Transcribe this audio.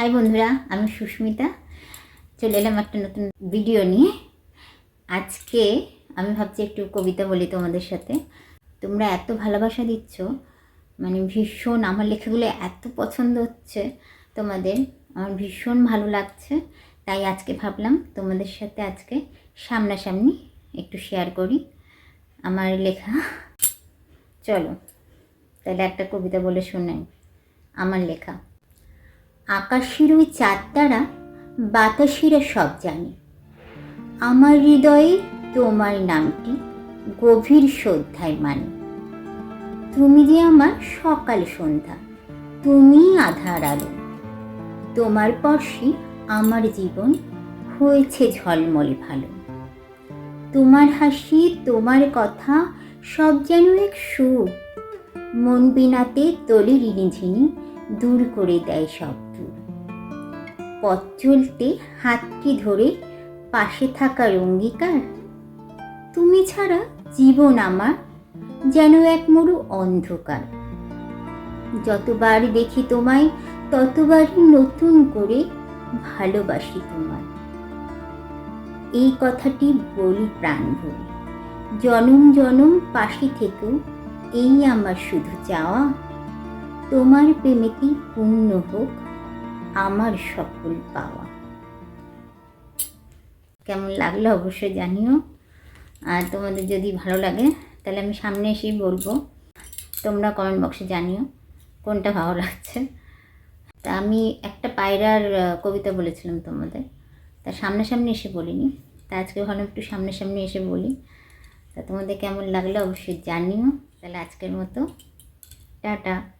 High বন্ধুরা, আমি সুস্মিতা। চলে এলাম একটা নতুন ভিডিও নিয়ে। আজকে আমি ভাবছি একটু কবিতা বলি তোমাদের সাথে। তোমরা এত ভালোবাসা দিচ্ছ মানে ভীষণ আমার লেখাগুলো এত পছন্দ হচ্ছে তোমাদের। আমার ভীষণ ভালো লাগছে, তাই আজকে ভাবলাম তোমাদের সাথে আজকে সামনাসামনি একটু শেয়ার করি আমার লেখা। চলো, তাহলে একটা কবিতা বলে শোনাই। আমার লেখা। আকাশের ওই চাঁদ তারা বাতাসিরা সব জানে। আমার হৃদয়ে তোমার নামটি গভীর শ্রদ্ধায় মানে। তুমি যে আমার সকাল সন্ধ্যা, তুমি আধার আলো। তোমার পরশি আমার জীবন হয়েছে ঝলমল ভালো। তোমার হাসি, তোমার কথা সব যেন এক সুর। মন বিনাতে তলি রিনিঝিনি দূর করে দেয় সব দূর পথ চলতে হাতটি ধরে পাশে থাকার অঙ্গীকার তুমি ছাড়া জীবন আমার যেন এক মরু অন্ধকার। যতবার দেখি তোমায়, ততবারই নতুন করে ভালোবাসি তোমায়। এই কথাটি বলি প্রাণ ভরে। জনম জনম পাশে থেকেও এই আমার শুধু চাওয়া তোমার প্রেমেতেই পূর্ণ হোক, আমার সকল পাওয়া। কেমন লাগল অবশ্যই জানিও। আর তোমাদের যদি ভালো লাগে, তাহলে আমি সামনে এসেই বলব। তোমরা কমেন্ট বক্সে জানিও কোনটা ভালো লাগছে। তা আমি একটা পায়রার কবিতা বলেছিলাম তোমাদের। তা সামনাসামনি এসে বলিনি। তা আজকে ভালো একটু সামনাসামনি এসে বলি। তা তোমাদের কেমন লাগল অবশ্যই জানিও। তাহলে আজকের মতো, টাটা।